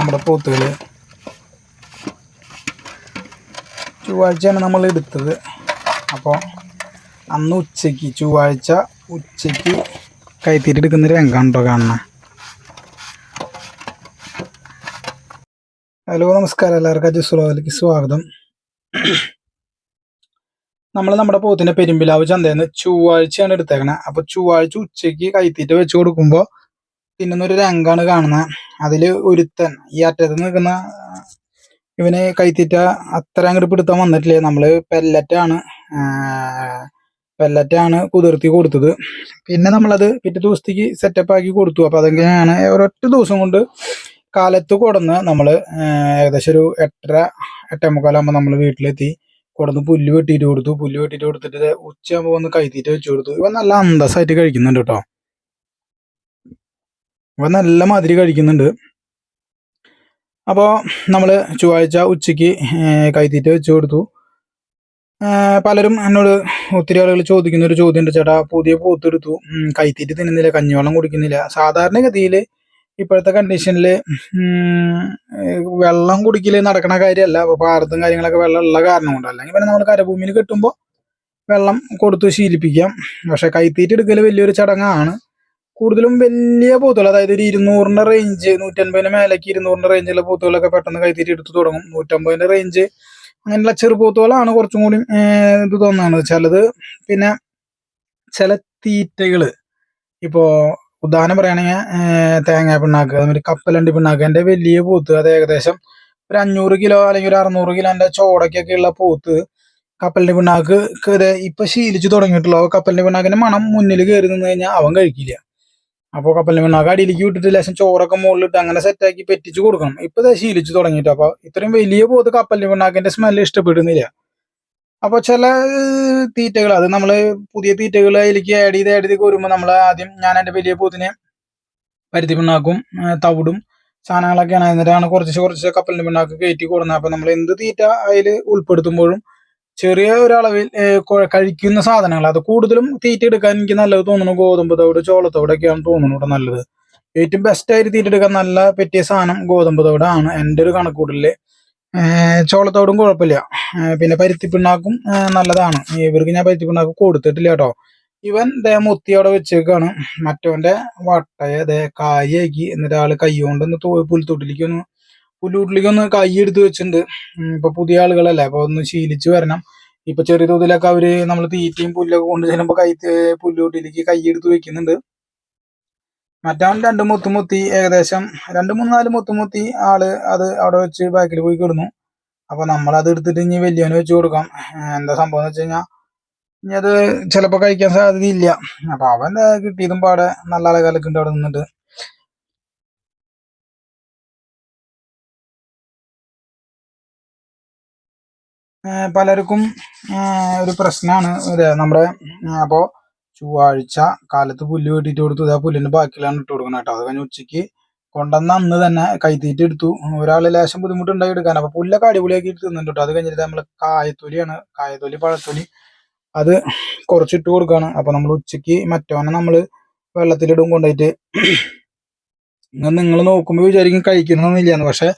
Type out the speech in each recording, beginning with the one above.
നമ്മുടെ പോത്തുകൾ ചൊവ്വാഴ്ചയാണ് നമ്മൾ എടുത്തത്. അപ്പോൾ അന്ന് ഉച്ചയ്ക്ക് ചൊവ്വാഴ്ച ഉച്ചയ്ക്ക് കൈത്തീറ്റ് എടുക്കുന്ന രംഗമാണ് കേട്ടോ കാണുന്നത് ഹലോ നമസ്കാരം എല്ലാവർക്കും. അജുസ്ലോയിലേക്ക് സ്വാഗതം. നമ്മൾ നമ്മുടെ പോത്തിന്റെ പെരുമ്പിലാവ് ചന്തയിൽ നിന്ന് ചൊവ്വാഴ്ചയാണ് എടുത്തേക്കണേ. അപ്പോൾ ചൊവ്വാഴ്ച ഉച്ചയ്ക്ക് കൈത്തീറ്റ വെച്ച് കൊടുക്കുമ്പോൾ തിന്നുന്ന ഒരു രംഗാണ് കാണുന്നത് അതിൽ ഒരുത്തൻ ഈ അറ്റത്ത് നിൽക്കുന്ന ഇവന് കൈത്തീറ്റ അത്ര അങ്ങോട്ട് പിടുത്തം വന്നിട്ടില്ല? നമ്മൾ പെല്ലറ്റാണ്. പെല്ലറ്റാണ് കുതിർത്തി കൊടുത്തത്. പിന്നെ നമ്മളത് പിറ്റേ ദിവസത്തേക്ക് സെറ്റപ്പ് ആക്കി കൊടുത്തു. അപ്പോൾ അതെങ്ങനെയാണ് ഒരൊറ്റ ദിവസം കൊണ്ട് കാലത്ത് കൊടുന്ന് നമ്മൾ ഏകദേശം ഒരു എട്ടര എട്ടേമുക്കാലാകുമ്പോൾ നമ്മൾ വീട്ടിലെത്തി. കൊടന്ന് പുല്ല് വെട്ടിയിട്ട് കൊടുത്തു. പുല്ല് വെട്ടിയിട്ട് കൊടുത്തിട്ട് ഉച്ചയാകുമ്പോൾ വന്ന് കൈത്തീറ്റ വെച്ച് കൊടുത്തു. ഇവ നല്ല അന്തസ്സായിട്ട് കഴിക്കുന്നുണ്ട് കേട്ടോ. ഇവൻ നല്ല മാതിരി കഴിക്കുന്നുണ്ട്. അപ്പോൾ നമ്മൾ ചൊവ്വാഴ്ച ഉച്ചയ്ക്ക് കൈത്തീറ്റ വെച്ച് കൊടുത്തു. പലരും എന്നോട് ഒത്തിരി ആളുകൾ ചോദിക്കുന്ന ഒരു ചോദ്യമുണ്ട്. ചേട്ടാ പുതിയ പോത്തെടുത്തു കൈത്തീറ്റ് തിന്നുന്നില്ല കഞ്ഞിവെള്ളം കുടിക്കുന്നില്ല. സാധാരണഗതിയിൽ ഇപ്പോഴത്തെ കണ്ടീഷനിൽ വെള്ളം കുടിക്കൽ നടക്കണ കാര്യമല്ല. അപ്പോൾ പാടത്തും കാര്യങ്ങളൊക്കെ വെള്ളം ഉള്ള കാരണം കൊണ്ട്. അല്ലെങ്കിൽ പിന്നെ നമ്മൾ കരഭൂമിയിൽ കെട്ടുമ്പോൾ വെള്ളം കൊടുത്ത് ശീലിപ്പിക്കാം. പക്ഷെ കൈത്തീറ്റ എടുക്കൽ വലിയൊരു ചടങ്ങാണ്. കൂടുതലും വലിയ പോത്തുകൾ അതായത് ഒരു ഇരുന്നൂറിന്റെ റേഞ്ച് നൂറ്റൻപതിന് മേലേക്ക് ഇരുന്നൂറിന്റെ റേഞ്ചുള്ള പോത്തുകളൊക്കെ പെട്ടെന്ന് കൈത്തിരി എടുത്തു തുടങ്ങും. നൂറ്റമ്പതിന്റെ റേഞ്ച് അങ്ങനെയുള്ള ചെറുപോത്തുകളാണ് കുറച്ചും കൂടി ഇത് തോന്നുന്നത്. ചിലത് പിന്നെ ചില തീറ്റകൾ ഇപ്പോ ഉദാഹരണം പറയുകയാണെങ്കിൽ തേങ്ങ പിണ്ണാക്ക് അതുമാതിരി കപ്പലണ്ടി പിണ്ണാക്ക്. എന്റെ വലിയ പോത്ത് അത് ഏകദേശം ഒരു അഞ്ഞൂറ് കിലോ അല്ലെങ്കിൽ ഒരു അറുന്നൂറ് കിലോന്റെ ചോടക്കൊക്കെ ഉള്ള പോത്ത് കപ്പലിന്റെ പിണ്ണാക്ക് ഇപ്പൊ ശീലിച്ചു തുടങ്ങിയിട്ടുള്ളൂ. കപ്പലിന്റെ പിണ്ണാക്കിന്റെ മണം മുന്നിൽ കയറി നിന്ന് കഴിഞ്ഞാൽ അവൻ കഴിക്കില്ല. അപ്പോൾ കപ്പലിന്റെ പിണ്ണാക്ക് അടിയിലേക്ക് വിട്ടിട്ട് ലേശം ചോറൊക്കെ മുകളിലിട്ട് അങ്ങനെ സെറ്റാക്കി പെറ്റിച്ച് കൊടുക്കണം. ഇപ്പൊ ദേ ശീലിച്ചു തുടങ്ങിയിട്ട് അപ്പോൾ ഇത്രയും വലിയ പോത്ത് കപ്പലിന് പിണ്ണാക്കിന്റെ സ്മെല്ല് ഇഷ്ടപ്പെടുന്നില്ല. അപ്പോൾ ചില തീറ്റകൾ അത് നമ്മൾ പുതിയ തീറ്റകൾ അതിലേക്ക് ആഡ് ചെയ്ത് ആഡ് ചെയ്ത് വരുമ്പോൾ നമ്മൾ ആദ്യം ഞാൻ എന്റെ വലിയ പോത്തിനെ പരുത്തി പിണ്ണാക്കും ആ, തവിടും സാധനങ്ങളൊക്കെയാണ്. എന്നിട്ടാണ് കുറച്ച് കുറച്ച് കപ്പലിന് പിണ്ണാക്ക് കയറ്റി കൊടുക്കുന്നത്. അപ്പൊ നമ്മൾ എന്ത് തീറ്റ അതിൽ ഉൾപ്പെടുത്തുമ്പോഴും ചെറിയ ഒരളവിൽ കഴിക്കുന്ന സാധനങ്ങൾ. അത് കൂടുതലും തീറ്റ എടുക്കാൻ എനിക്ക് നല്ലത് തോന്നുന്നു ഗോതമ്പ് തവിട് ചോളത്തവിടൊക്കെയാണ് തോന്നുന്നു ഇവിടെ നല്ലത്. ഏറ്റവും ബെസ്റ്റ് ആയിട്ട് തീറ്റ എടുക്കാൻ നല്ല പറ്റിയ സാധനം ഗോതമ്പ് തവിടാണ് എന്റെ ഒരു കണക്കൂട്ടലിൽ ഏഹ് ചോളത്തോടും കുഴപ്പമില്ല. പിന്നെ പരുത്തി പിണ്ണാക്കും നല്ലതാണ്. ഇവർക്ക് ഞാൻ പരുത്തി പിണ്ണാക്ക് കൊടുത്തിട്ടില്ല കേട്ടോ. ഇവൻ ദേ മുത്തി അവിടെ വെച്ചേക്കാണ്. മറ്റവന്റെ വട്ടയ ദേ കായാക്കി എന്നിട്ട് ആൾ കൈ കൊണ്ടൊന്ന് പുൽത്തൊട്ടിലേക്ക് ഒന്ന് പുല്ലൂട്ടിലേക്ക് ഒന്ന് കൈ എടുത്ത് വെച്ചിട്ടുണ്ട് ഇപ്പൊ പുതിയ ആളുകളല്ലേ അപ്പൊ ഒന്ന് ശീലിച്ചു വരണം. ഇപ്പൊ ചെറിയ തോതിലൊക്കെ അവർ നമ്മൾ തീറ്റയും പുല്ലൊക്കെ കൊണ്ട് ചെല്ലുമ്പോ കൈ പുല്ലൂട്ടിലേക്ക് കൈ എടുത്ത് വെക്കുന്നുണ്ട്. മറ്റവൻ രണ്ട് മുത്തുമുത്തി ഏകദേശം രണ്ട് മൂന്ന് നാല് മുത്തുമുത്തി ആൾ അത് അവിടെ വെച്ച് ബാക്കിൽ പോയി കിടന്നു. അപ്പൊ നമ്മൾ അത് എടുത്തിട്ട് ഇനി വലിയവന് വെച്ച് കൊടുക്കാം. എന്താ സംഭവം എന്ന് വെച്ച് കഴിഞ്ഞാൽ ഇനി അത് ചിലപ്പോ കഴിക്കാൻ സാധ്യതയില്ല. അപ്പൊ അവൻ കിട്ടിയതും പാടെ നല്ല അലകലക്കുണ്ട് അവിടെ നിന്നിട്ട്. പലർക്കും ഒരു പ്രശ്നമാണ് നമ്മുടെ അപ്പോൾ അപ്പോ ചൊവ്വാഴ്ച കാലത്ത് പുല്ല് വെട്ടിയിട്ട് കൊടുത്തു. ഇതാ പുല്ലിന് ബാക്കിലാണ് ഇട്ട് കൊടുക്കുന്നത് കേട്ടോ. അത് കഴിഞ്ഞ് ഉച്ചയ്ക്ക് കൊണ്ടുവന്ന അന്ന് തന്നെ കൈത്തീറ്റ് എടുത്തു. ഒരാൾ ലേശം ബുദ്ധിമുട്ടുണ്ടായി എടുക്കാൻ. അപ്പൊ പുല്ലൊക്കെ അടിപൊളിയാക്കി തിന്നുന്നുണ്ട് കേട്ടോ. അത് കഴിഞ്ഞിട്ട് നമ്മൾ കായത്തൊലിയാണ്. കായത്തൊലി പഴത്തൊലി. അത് കുറച്ചിട്ട് കൊടുക്കാണ്. അപ്പൊ നമ്മൾ ഉച്ചയ്ക്ക് മറ്റവനെ നമ്മൾ വെള്ളത്തിലിടും കൊണ്ടുപോയിട്ട്. നിങ്ങൾ നോക്കുമ്പോൾ വിചാരിക്കും കഴിക്കണമെന്നില്ലാന്ന് പക്ഷെ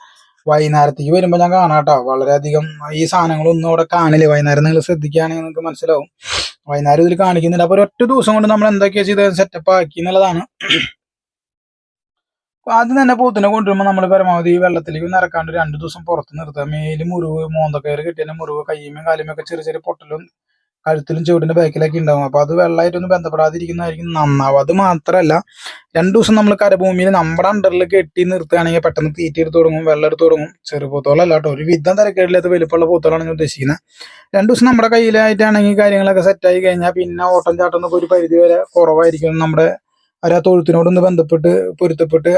വൈകുന്നേരത്തേക്ക് വരുമ്പോൾ ഞാൻ കാണാം കേട്ടോ വളരെയധികം ഈ സാധനങ്ങളൊന്നും അവിടെ കാണില്ല. വൈകുന്നേരം നിങ്ങൾ ശ്രദ്ധിക്കുകയാണെങ്കിൽ നിങ്ങൾക്ക് മനസ്സിലാവും. വൈകുന്നേരം ഇതിൽ കാണിക്കുന്നില്ല അപ്പോൾ ഒരൊറ്റ ദിവസം കൊണ്ട് നമ്മൾ എന്തൊക്കെയാ ചെയ്ത് സെറ്റപ്പ് ആക്കി എന്നുള്ളതാണ്. ആദ്യം തന്നെ പൂത്തിനെ കൊണ്ടുവരുമ്പോൾ നമ്മൾ പരമാവധി വെള്ളത്തിലേക്ക് നിറക്കാണ്ട് രണ്ട് ദിവസം പുറത്ത് നിർത്തുക മേൽ മുറിവ് മോന്തക്കയറ് കിട്ടിയ മുറിവ് കയ്യുമേ കാലുമൊക്കെ ചെറിയ ചെറിയ പൊട്ടലും കഴുത്തിലും ചുവടിന്റെ ബാക്കിലൊക്കെ ഉണ്ടാവും. അപ്പൊ അത് വെള്ളമായിട്ടൊന്നും ബന്ധപ്പെടാതിരിക്കുന്നതായിരിക്കും നന്നാവും അത് മാത്രമല്ല രണ്ടു ദിവസം നമ്മൾ കരഭൂമിയിൽ നമ്മുടെ അണ്ടറിൽ കെട്ടി നിർത്തുകയാണെങ്കിൽ പെട്ടെന്ന് തീറ്റ എടുത്ത് തുടങ്ങും വെള്ളം എടുത്ത് തുടങ്ങും. ചെറു പോത്തോളല്ല കേട്ടോ. ഒരു വിധം തിരക്കേടില്ലാത്ത വലിപ്പമുള്ള പൂത്തോളാണ് ഞാൻ ഉദ്ദേശിക്കുന്നത് രണ്ടു ദിവസം നമ്മുടെ കയ്യിലായിട്ടാണെങ്കിൽ കാര്യങ്ങളൊക്കെ സെറ്റായി കഴിഞ്ഞാൽ പിന്നെ ഓട്ടം ചാട്ടം ഒരു പരിധി വരെ കുറവായിരിക്കും. നമ്മുടെ അവർ ആ തൊഴുത്തിനോടൊന്ന് ബന്ധപ്പെട്ട് പൊരുത്തപ്പെട്ട്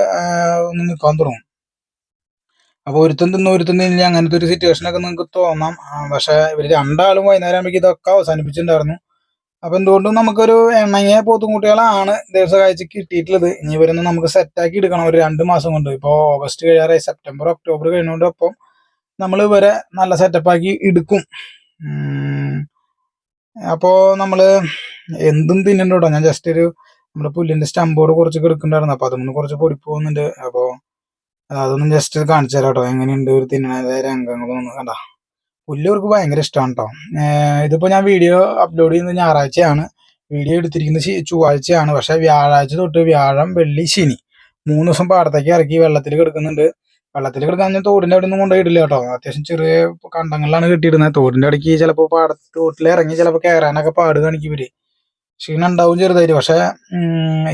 ഒന്ന് നിൽക്കാൻ തുടങ്ങും. അപ്പൊ ഒരുത്തൻ തിന്ന് ഒരുത്തൻ തിന്നില്ല അങ്ങനത്തെ ഒരു സിറ്റുവേഷൻ ഒക്കെ നിങ്ങൾക്ക് തോന്നാം. പക്ഷെ ഇവർ രണ്ടാളും വൈകുന്നേരം ആകുമ്പോൾ ഇതൊക്കെ അവസാനിപ്പിച്ചിട്ടുണ്ടായിരുന്നു. അപ്പൊ എന്തുകൊണ്ടും നമുക്കൊരു എണ്ണങ്ങിയ പോത്തുംകുട്ടികളാണ് ദിവസകാഴ്ച കിട്ടിയിട്ടുള്ളത്. ഇനി ഇവരൊന്ന് നമുക്ക് സെറ്റാക്കി എടുക്കണം. ഒരു രണ്ട് മാസം കൊണ്ട്. ഇപ്പൊ ഓഗസ്റ്റ് കഴിയാറായി. സെപ്റ്റംബർ ഒക്ടോബർ കഴിഞ്ഞുകൊണ്ട് ഒപ്പം നമ്മൾ ഇവരെ നല്ല സെറ്റപ്പാക്കി എടുക്കും. ഉം. അപ്പോ നമ്മൾ എന്തും തിന്നണ്ട ഞാൻ ജസ്റ്റ് ഒരു നമ്മുടെ പുല്ലിന്റെ സ്റ്റമ്പോട് കുറച്ച് എടുക്കുന്നുണ്ടായിരുന്നു അപ്പൊ അതൊന്ന് കുറച്ച് പൊടി പോകുന്നുണ്ട്. അപ്പോ അതൊന്നും ജസ്റ്റ് കാണിച്ചു തരാം കേട്ടോ എങ്ങനെയുണ്ട് ഒരു തിന്നണ രംഗങ്ങളൊന്നും കണ്ടാ. പുല്ല് ഭയങ്കര ഇഷ്ടമാണ് കേട്ടോ ഇതിപ്പോ ഞാൻ വീഡിയോ അപ്ലോഡ് ചെയ്യുന്നത് ഞായറാഴ്ചയാണ്. വീഡിയോ എടുത്തിരിക്കുന്നത് ചൊവ്വാഴ്ചയാണ്. പക്ഷെ വ്യാഴാഴ്ച തൊട്ട് വ്യാഴം വെള്ളി ശനി മൂന്ന് ദിവസം പാടത്തേക്ക് ഇറക്കി വെള്ളത്തിൽ കിടക്കുന്നുണ്ട്. വെള്ളത്തിൽ കിടക്കാൻ ഞാൻ തോടിന്റെ അവിടെ ഒന്നും കൊണ്ടുപോയിട്ടില്ല കേട്ടോ. അത്യാവശ്യം ചെറിയ കണ്ടങ്ങളിലാണ് കിട്ടിയിടുന്നത് തോടിന്റെ ഇടയ്ക്ക് ചിലപ്പോൾ പാട തോട്ടിൽ ഇറങ്ങി ചിലപ്പോൾ കയറാനൊക്കെ പാട് കാണിക്കും ഇവർ. ക്ഷീണം ഉണ്ടാവും ചെറുതായിട്ട്. പക്ഷേ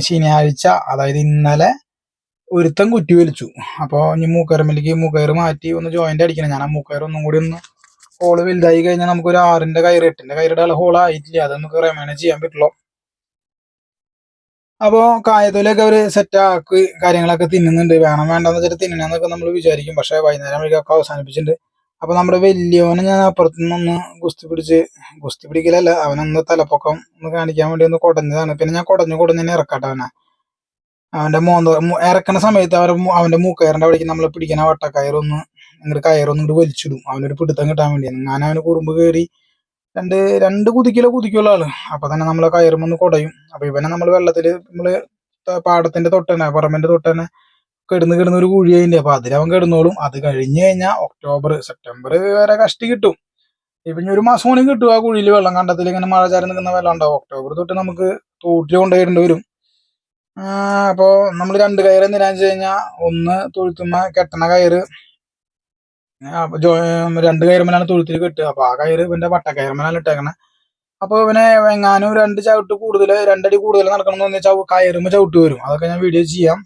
ശനിയാഴ്ച അതായത് ഇന്നലെ ഒരുത്തൻ കുറ്റി വലിച്ചു. അപ്പോൾ ഇനി മൂക്കയറുമ്പിലേക്ക് മൂക്കയർ മാറ്റി ഒന്ന് ജോയിന്റ് അടിക്കണം. ഞാൻ ആ മൂക്കയർ ഒന്നും കൂടി ഒന്ന് ഹോൾ വലുതായി കഴിഞ്ഞാൽ നമുക്കൊരു ആറിന്റെ കയറ് എട്ടിന്റെ കയറിടാനുള്ള ഹോൾ ആയിട്ടില്ല. അത് നമുക്ക് റെമേന ചെയ്യാൻ പറ്റുള്ളൂ. അപ്പോ കായത്തൊലൊക്കെ അവർ സെറ്റ് ആക്കി കാര്യങ്ങളൊക്കെ തിന്നുന്നുണ്ട്. വേണം വേണ്ടെന്ന് വെച്ചിട്ട് തിന്നണമെന്നൊക്കെ നമ്മൾ വിചാരിക്കും. പക്ഷേ വൈകുന്നേരം വഴിക്കൊക്കെ അവസാനിപ്പിച്ചിട്ടുണ്ട്. അപ്പോൾ നമ്മുടെ വലിയവനെ ഞാൻ അപ്പുറത്തുനിന്നൊന്ന് ഗുസ്തി പിടിച്ച് ഗുസ്തി പിടിക്കലല്ല അവനൊന്ന് തലപ്പൊക്കം ഒന്ന് കാണിക്കാൻ വേണ്ടി ഒന്ന് കുടഞ്ഞതാണ്. പിന്നെ ഞാൻ കുടഞ്ഞു കുടഞ്ഞു തന്നെ ഇറക്കട്ടെ അവനെ അവന്റെ മോന്ത ഇറക്കണ സമയത്ത് അവരെ അവന്റെ മൂക്കയറിന്റെ അവിടേക്ക് നമ്മൾ പിടിക്കണ വട്ടക്കയറൊന്ന് ഇങ്ങോട്ട് കയറൊന്നും ഇങ്ങോട്ട് വലിച്ചിടും. അവനൊരു പിടുത്തം കിട്ടാൻ വേണ്ടി ഞാൻ അവന് കുറുമ്പ് കയറി രണ്ട് രണ്ട് കുതിക്കലോ കുതിക്കുള്ള ആൾ. അപ്പൊ തന്നെ നമ്മളെ കയറുമെന്ന് കുടയും. അപ്പൊ ഇവനെ നമ്മൾ വെള്ളത്തിൽ നമ്മൾ പാടത്തിന്റെ തൊട്ടന്നെ പറമ്പിന്റെ തൊട്ടന്നെ കിടന്ന് കിടന്ന് ഒരു കുഴി അതിന്റെ അപ്പൊ അതിലവൻ കിടന്നോളും. അത് കഴിഞ്ഞ് കഴിഞ്ഞാൽ ഒക്ടോബർ സെപ്റ്റംബർ വരെ കഷ്ടി കിട്ടും. ഇപ്പൊ ഒരു മാസം കൂടി കിട്ടും ആ കുഴിയിൽ വെള്ളം കണ്ടത്തിൽ ഇങ്ങനെ മഴ ചാരി നിൽക്കുന്ന വെള്ളം ഉണ്ടാവും ഒക്ടോബർ തൊട്ട് നമുക്ക് തോട്ടിൽ കൊണ്ടുപോയിട്ടുണ്ട് വരും. അപ്പൊ നമ്മൾ രണ്ട് കയറ് എന്തിനാന്ന് വെച്ച് കഴിഞ്ഞാൽ ഒന്ന് തൊഴുത്തുമ്മ കെട്ടണ കയറ്. രണ്ട് കയറുമ്പനാണ് തൊഴുത്തിൽ കെട്ടുക. അപ്പൊ ആ കയറ് ഇവന്റെ വട്ടക്കയറുമ്മലാണ് ഇട്ടേക്കണേ. അപ്പൊ ഇവനെ എങ്ങാനും രണ്ട് ചവിട്ട് കൂടുതൽ രണ്ടടി കൂടുതൽ നടക്കണം എന്ന് വെച്ചാൽ കയറുമ്പോ ചവിട്ട് വരും. അതൊക്കെ ഞാൻ വീഡിയോ ചെയ്യാം.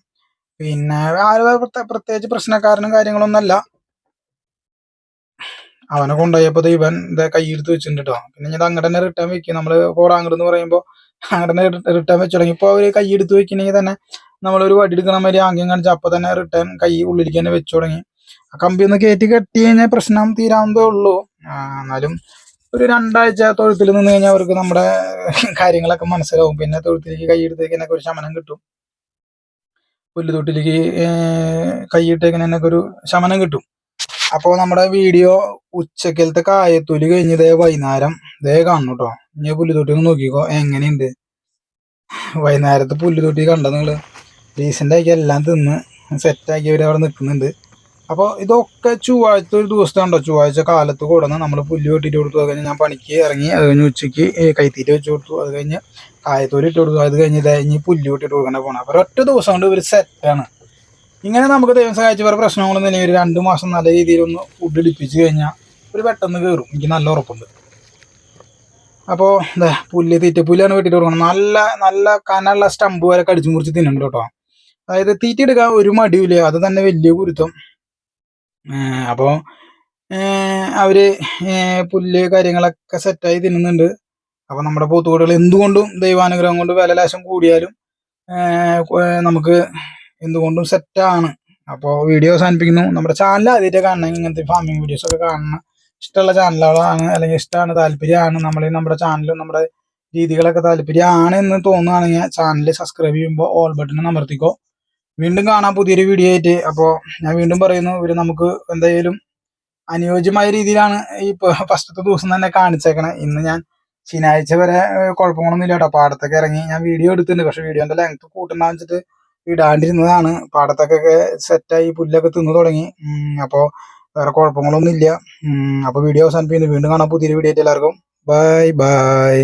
പിന്നെ ആരും പ്രത്യേക- പ്രത്യേകിച്ച് പ്രശ്നക്കാരനും കാര്യങ്ങളൊന്നല്ല അവനെ കൊണ്ടുപോയപ്പോ ഇവൻ ഇതേ കൈയെടുത്ത് വെച്ചിട്ടുണ്ട് കേട്ടോ പിന്നെ ഞാൻ അങ്ങോട്ട് തന്നെ റിട്ടേൺ വെക്കും. നമ്മൾ പോടാ അങ്ങോട്ട് എന്ന് പറയുമ്പോ അങ്ങോട്ട് തന്നെ റിട്ടേൺ വെച്ച് തുടങ്ങി. ഇപ്പൊ അവർ കൈ എടുത്ത് വെക്കണമെങ്കിൽ തന്നെ നമ്മളൊരു വടി എടുക്കണ മാതിരി ആംഗ്യം കാണിച്ച് അപ്പൊ തന്നെ റിട്ടേൺ കൈ ഉള്ളിലേക്ക് തന്നെ വെച്ചു തുടങ്ങി. ആ കമ്പി ഒന്ന് കയറ്റി കെട്ടി കഴിഞ്ഞാൽ പ്രശ്നം തീരാവുന്നതേ ഉള്ളൂ. എന്നാലും ഒരു രണ്ടാഴ്ച തൊഴുത്തിൽ നിന്ന് കഴിഞ്ഞാൽ അവർക്ക് നമ്മുടെ കാര്യങ്ങളൊക്കെ മനസ്സിലാവും. പിന്നെ തൊഴുത്തിലേക്ക് കൈ എടുത്തേക്കിനൊക്കെ ഒരു ശമനം കിട്ടും. പുല്ലുതൊട്ടിലേക്ക് കൈയിട്ടേക്കിനൊക്കെ ഒരു ശമനം കിട്ടും. അപ്പോൾ നമ്മുടെ വീഡിയോ ഉച്ചക്കലത്തെ കായത്തൊലി കഴിഞ്ഞ് ഇതേ വൈകുന്നേരം ഇതേ കാണണം കേട്ടോ ഇനി പുല്ലുതൊട്ടി നോക്കിക്കോ എങ്ങനെയുണ്ട്? വൈകുന്നേരത്തെ പുല്ലുതൊട്ടി കണ്ട നിങ്ങൾ ആക്കി എല്ലാം തിന്ന് സെറ്റാക്കി അവർ അവിടെ നിൽക്കുന്നുണ്ട്. അപ്പോൾ ഇതൊക്കെ ചൊവ്വാഴ്ച ഒരു ദിവസത്തെ ഉണ്ടോ ചൊവ്വാഴ്ച കാലത്ത് കൊടുന്ന് നമ്മൾ പുല്ല് വെട്ടിയിട്ട് കൊടുത്തു. അത് കഴിഞ്ഞ് ഞാൻ പണിക്ക് ഇറങ്ങി അത് കഴിഞ്ഞ് ഉച്ചയ്ക്ക് കൈത്തീറ്റ വെച്ച് കൊടുത്തു. അത് കഴിഞ്ഞ് കായത്തോലി ഇട്ട് കൊടുത്തു. അത് കഴിഞ്ഞ് ഇതായി പുല്ല് വെട്ടിയിട്ട് കൊടുക്കണ പോകണം അപ്പോൾ ഒറ്റ ദിവസം കൊണ്ട് ഇവർ സെറ്റാണ് ഇങ്ങനെ നമുക്ക് ദൈവം സഹായിച്ച വേറെ പ്രശ്നങ്ങളൊന്നും ഇല്ലെങ്കിൽ ഒരു രണ്ട് മാസം നല്ല രീതിയിൽ ഒന്ന് ഫുഡ് ഇടിപ്പിച്ച് കഴിഞ്ഞാൽ ഒരു പെട്ടെന്ന് കയറും എനിക്ക് നല്ല ഉറപ്പുണ്ട്. അപ്പോൾ എന്താ പുല്ല് തീറ്റപ്പുല്ലാണ് വെട്ടിട്ട് കൊടുക്കണം. നല്ല നല്ല കനുള്ള സ്റ്റമ്പ് വരെ കടിച്ചു മുറിച്ച് തിന്നുന്നുണ്ട് കേട്ടോ. അതായത് തീറ്റ എടുക്കാൻ ഒരു മടിയില്ല അത് തന്നെ വലിയ ഗുരുത്വം അപ്പോൾ ഏഹ് പുല്ല് കാര്യങ്ങളൊക്കെ സെറ്റായി തിന്നുന്നുണ്ട്. അപ്പോൾ നമ്മുടെ പോത്തുകൂടുകൾ എന്തുകൊണ്ടും ദൈവാനുഗ്രഹം കൊണ്ട് വില ലാശം കൂടിയാലും നമുക്ക് എന്തുകൊണ്ടും സെറ്റാണ് അപ്പോൾ വീഡിയോ അവസാനിപ്പിക്കുന്നു. നമ്മുടെ ചാനൽ ആദ്യമായിട്ട് കാണണം ഇങ്ങനത്തെ ഫാമിംഗ് വീഡിയോസ് ഒക്കെ കാണണം ഇഷ്ടമുള്ള ചാനലുകളാണ് അല്ലെങ്കിൽ ഇഷ്ടമാണ് താല്പര്യമാണ് നമ്മൾ നമ്മുടെ ചാനലും നമ്മുടെ രീതികളൊക്കെ താല്പര്യമാണ് എന്ന് തോന്നുകയാണെങ്കിൽ ചാനൽ സബ്സ്ക്രൈബ് ചെയ്യുമ്പോൾ ഓൾ ബട്ടൺ അമർത്തിക്കോ. വീണ്ടും കാണാം പുതിയൊരു വീഡിയോ ആയിട്ട്. അപ്പോൾ ഞാൻ വീണ്ടും പറയുന്നു ഇവർ നമുക്ക് എന്തായാലും അനുയോജ്യമായ രീതിയിലാണ് ഈ ഫസ്റ്റത്തെ ദിവസം തന്നെ കാണിച്ചേക്കണേ. ഇന്ന് ഞാൻ ശനിയാഴ്ച വരെ കുഴപ്പങ്ങളൊന്നും ഇല്ല കേട്ടോ പാടത്തൊക്കെ ഇറങ്ങി ഞാൻ വീഡിയോ എടുത്തിട്ടുണ്ട്. പക്ഷെ വീഡിയോന്റെ ലെങ്ത് കൂട്ടണമെന്ന് വെച്ചിട്ട് ഇടാണ്ടിരുന്നതാണ്. പാടത്തൊക്കെ സെറ്റായി പുല്ലൊക്കെ തിന്നു തുടങ്ങി. അപ്പോൾ വേറെ കുഴപ്പങ്ങളൊന്നുമില്ല. അപ്പോൾ വീഡിയോ അവസാനിപ്പിക്കുന്നു. വീണ്ടും കാണാം പുതിയൊരു വീഡിയോ ആയിട്ട് എല്ലാവർക്കും. Bye bye